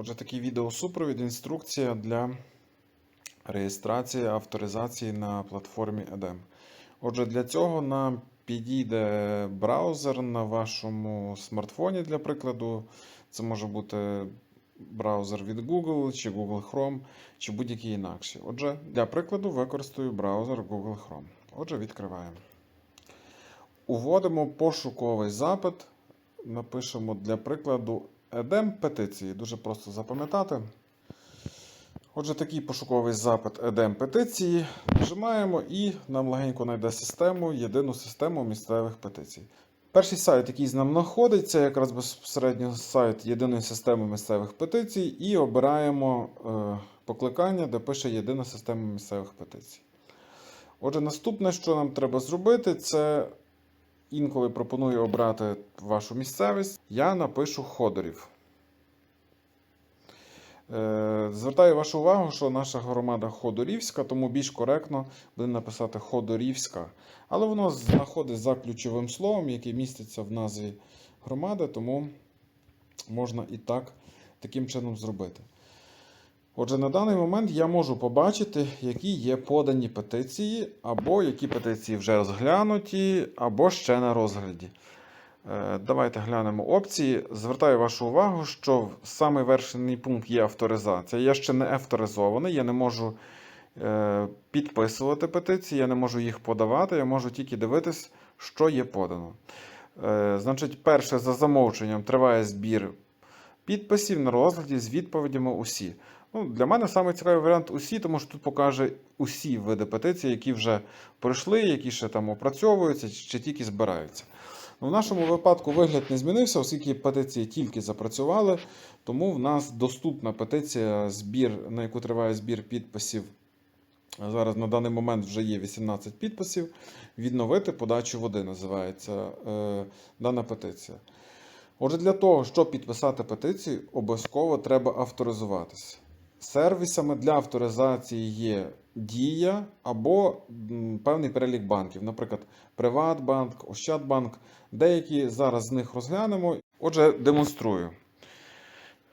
Отже, такий відеосупровід, інструкція для реєстрації, авторизації на платформі EDEM. Отже, для цього нам підійде браузер на вашому смартфоні, для прикладу. Це може бути браузер від Google, чи Google Chrome, чи будь-який інакший. Отже, для прикладу використаю браузер Google Chrome. Отже, відкриваємо. Уводимо пошуковий запит. Напишемо для прикладу EDEM петиції. Дуже просто запам'ятати. Отже, такий пошуковий запит EDEM петиції. Нажимаємо і нам легенько знайде систему, єдину систему місцевих петицій. Перший сайт, який з нам знаходить, це якраз безпосередньо сайт єдиної системи місцевих петицій, і обираємо е, покликання, де пише єдина система місцевих петицій. Отже, наступне, що нам треба зробити, це інколи пропоную обрати вашу місцевість. Я напишу Ходорів. Е, Звертаю вашу увагу, що наша громада Ходорівська, тому більш коректно буде написати Ходорівська. Але воно знаходить за ключовим словом, яке міститься в назві громади, тому можна і так таким чином зробити. Отже, на даний момент я можу побачити, які є подані петиції, або які петиції вже розглянуті, або ще на розгляді. Е, Давайте глянемо опції. Звертаю вашу увагу, що самий вершний пункт є авторизація. Я ще не авторизований, я не можу е, підписувати петиції, я не можу їх подавати, я можу тільки дивитись, що є подано. Е, Значить, перше, за замовченням триває збір підписів на розгляді з відповідями усі. Ну, для мене саме цікавий варіант усі, тому що тут покаже усі види петицій, які вже пройшли, які ще там опрацьовуються, чи тільки збираються. Ну, в нашому випадку вигляд не змінився, оскільки петиції тільки запрацювали, тому в нас доступна петиція, збір, на яку триває збір підписів. Зараз на даний момент вже є 18 підписів. Відновити подачу води називається е, дана петиція. Отже, для того, щоб підписати петицію, обов'язково треба авторизуватися. Сервісами для авторизації є Дія або певний перелік банків, наприклад, Приватбанк, Ощадбанк. Деякі зараз з них розглянемо. Отже, демонструю.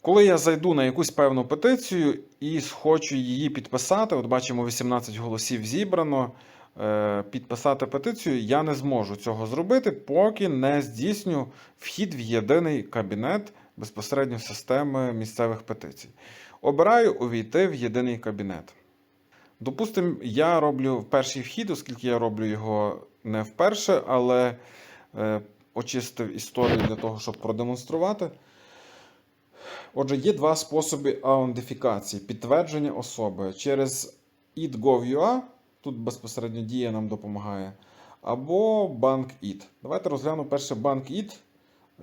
Коли я зайду на якусь певну петицію і хочу її підписати, от бачимо 18 голосів зібрано. е, Підписати петицію я не зможу цього зробити, поки не здійсню вхід в єдиний кабінет безпосередньо системи місцевих петицій. Обираю увійти в єдиний кабінет. Допустимо, я роблю перший вхід, оскільки я роблю його не вперше, але е, очистив історію для того, щоб продемонструвати. Отже, є два способи аутентифікації підтвердження особи через id.gov.ua, тут безпосередньо дія нам допомагає, або BankID. Давайте розглянемо перше BankID.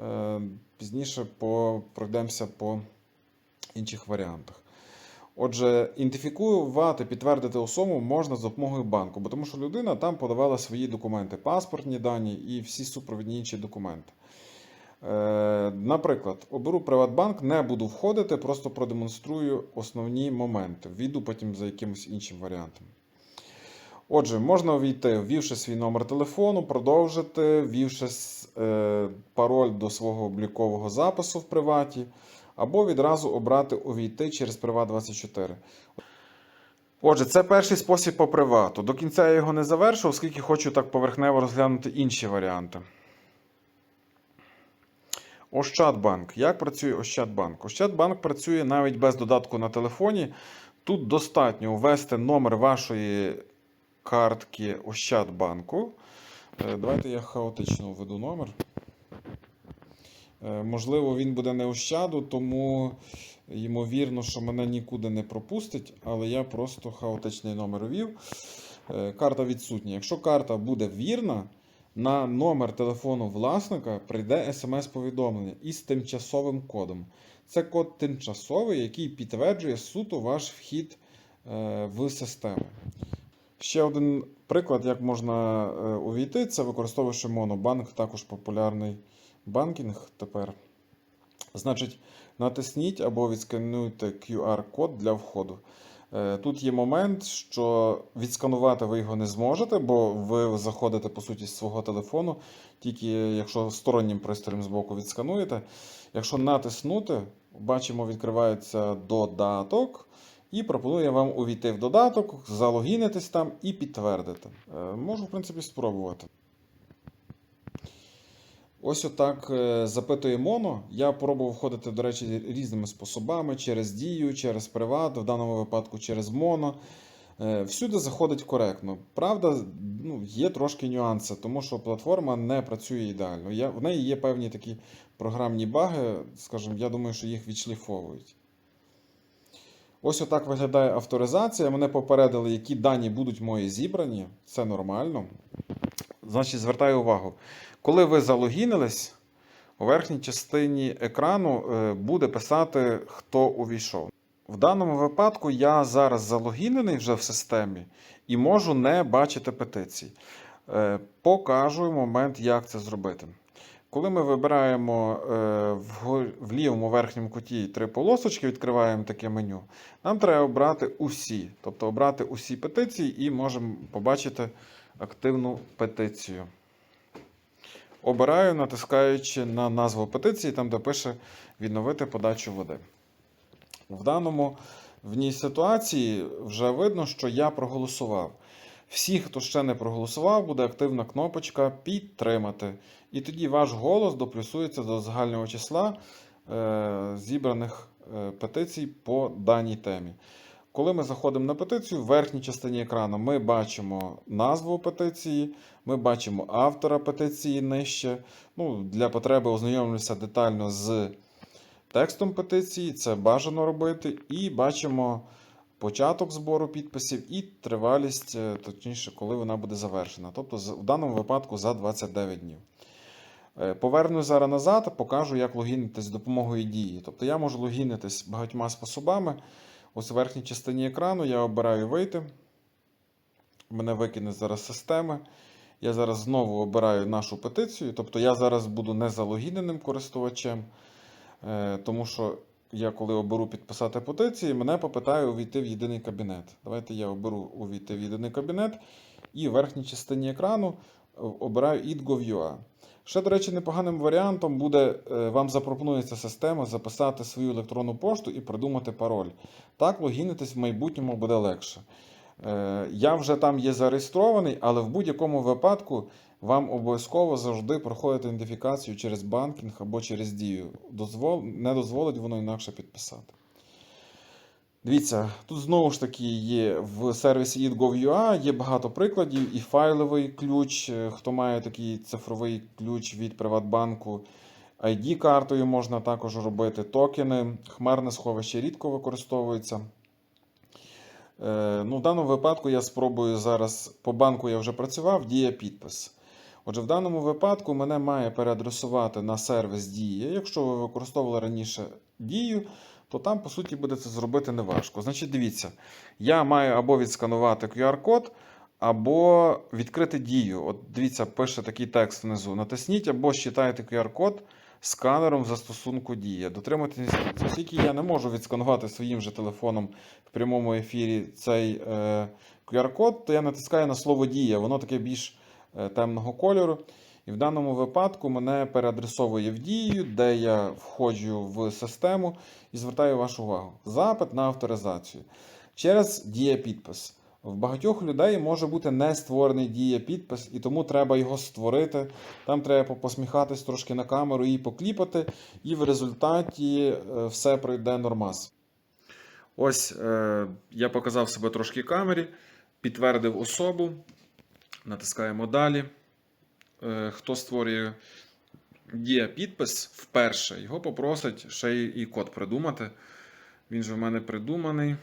Е, Пізніше по, пройдемося по інших варіантах. Отже, ідентифікувати, підтвердити особу можна за допомогою банку, бо тому що людина там подавала свої документи, паспортні дані і всі супровідні інші документи. Е, наприклад, оберу Приватбанк, не буду входити, просто продемонструю основні моменти. Війду потім за якимось іншим варіантом. Отже, можна увійти, ввівши свій номер телефону, продовжити, ввівши е, пароль до свого облікового запису в приваті, або відразу обрати увійти через Приват24. Отже, це перший спосіб по привату. До кінця я його не завершу, оскільки хочу так поверхнево розглянути інші варіанти. Ощадбанк. Як працює Ощадбанк? Ощадбанк працює навіть без додатку на телефоні. Тут достатньо ввести номер вашої картки Ощадбанку. Е, Давайте я хаотично введу номер. Е, Можливо, він буде не Ощаду, тому ймовірно, що мене нікуди не пропустить, але я просто хаотичний номер ввів. Е, Карта відсутня. Якщо карта буде вірна, на номер телефону власника прийде смс-повідомлення із тимчасовим кодом. Це код тимчасовий, який підтверджує суто ваш вхід е, в систему. Ще один приклад, як можна увійти, це використовуючи монобанк, також популярний банкінг тепер. Значить, натисніть або відскануйте QR-код для входу. Е, Тут є момент, що відсканувати ви його не зможете, бо ви заходите по суті з свого телефону, тільки якщо стороннім пристроєм з боку відскануєте. Якщо натиснути, бачимо, відкривається додаток. І пропоную вам увійти в додаток, залогінитись там і підтвердити. Е, Можу, в принципі, спробувати. Ось отак е, запитує Моно. Я пробував входити, до речі, різними способами: через Дію, через Приват, в даному випадку через Моно. Е, Всюди заходить коректно. Правда, ну, є трошки нюанси, тому що платформа не працює ідеально. Я, в неї є певні такі програмні баги, скажімо, я думаю, що їх відшліфовують. Ось отак виглядає авторизація. Мене попередили, які дані будуть мої зібрані. Це нормально. Значить, звертаю увагу. Коли ви залогінились, у верхній частині екрану е, буде писати, хто увійшов. В даному випадку я зараз залогінений вже в системі і можу не бачити петицій. Е, Покажу момент, як це зробити. Коли ми вибираємо е, в лівому верхньому куті три полосочки, відкриваємо таке меню, нам треба обрати усі, тобто обрати усі петиції і можемо побачити активну петицію. Обираю, натискаючи на назву петиції, там де пише відновити подачу води. В даному в ній ситуації вже видно, що я проголосував. Всі, хто ще не проголосував, буде активна кнопочка підтримати. І тоді ваш голос доплюсується до загального числа е, зібраних е, петицій по даній темі. Коли ми заходимо на петицію, в верхній частині екрану ми бачимо назву петиції, ми бачимо автора петиції нижче. Ну, для потреби ознайомлюся детально з текстом петиції, це бажано робити. І бачимо початок збору підписів і тривалість, е, точніше, коли вона буде завершена. Тобто, в даному випадку за 29 днів. Е, Поверну зараз назад, покажу, як логінитись з допомогою дії. Тобто я можу логінитись багатьма способами. Ось у верхній частині екрану я обираю вийти. Мене викине зараз системи. Я зараз знову обираю нашу петицію. Тобто я зараз буду не залогіненим користувачем, е, тому що я коли оберу підписати петиції, мене попитає увійти в єдиний кабінет. Давайте я оберу увійти в єдиний кабінет і в верхній частині екрану е, обираю id.gov.ua. Ще, до речі, непоганим варіантом буде, е, вам запропонується система записати свою електронну пошту і придумати пароль. Так логінитись в майбутньому буде легше. Е, Я вже там є зареєстрований, але в будь-якому випадку вам обов'язково завжди проходити ідентифікацію через банкінг або через дію. Дозвол... Не дозволить воно інакше підписати. Дивіться, тут знову ж таки є в сервісі eat.gov.ua є багато прикладів, і файловий ключ, е, хто має такий цифровий ключ від Приватбанку. ID-картою можна також робити токени. Хмарне сховище рідко використовується. Е, Ну, в даному випадку я спробую зараз по банку я вже працював, дія підпис. Отже, в даному випадку мене має переадресувати на сервіс Дія. Якщо ви використовували раніше дію, то там, по суті, буде це зробити неважко. Значить, дивіться, я маю або відсканувати QR-код, або відкрити дію. От дивіться, пише такий текст внизу. Натисніть або считайте QR-код сканером в застосунку Дія. Інструкції. Оскільки я не можу відсканувати своїм же телефоном в прямому ефірі цей е, QR-код, то я натискаю на слово Дія. Воно таке більш е, темного кольору. І в даному випадку мене переадресовує в дію, де я входжу в систему і звертаю вашу увагу. Запит на авторизацію. Через дія підпис. В багатьох людей може бути не створений дія підпис, і тому треба його створити. Там треба посміхатись трошки на камеру і покліпати, і в результаті е, все пройде нормас. Ось е, я показав себе трошки камері, підтвердив особу. Натискаємо далі. Е, хто створює дія підпис вперше, його попросить ще і код придумати. Він же в мене придуманий,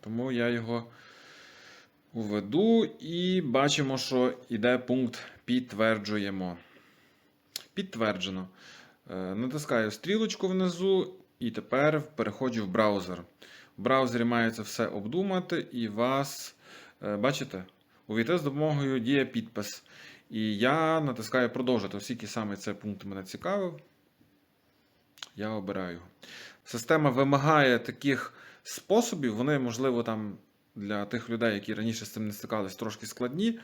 тому я його введу і бачимо, що йде пункт підтверджуємо. Підтверджено. Е, Натискаю стрілочку внизу і тепер переходжу в браузер. В браузері має це все обдумати і вас, е, бачите, увійти з допомогою дія підпис. І я натискаю продовжити, оскільки саме цей пункт мене цікавив. Я обираю його. Система вимагає таких способів, вони, можливо, там для тих людей, які раніше з цим не стикались, трошки складні.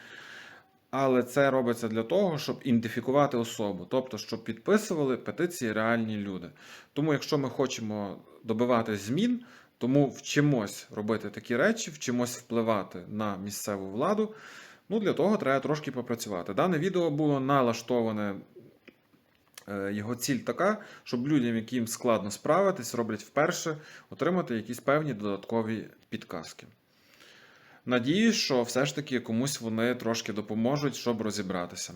Але це робиться для того, щоб ідентифікувати особу, тобто, щоб підписували петиції реальні люди. Тому, якщо ми хочемо добивати змін, тому вчимось робити такі речі, вчимось впливати на місцеву владу. Ну, для того треба трошки попрацювати. Дане відео було налаштоване. е, Його ціль така, щоб людям, яким складно справитись, роблять вперше, отримати якісь певні додаткові підказки. Надіюсь, що все ж таки комусь вони трошки допоможуть, щоб розібратися.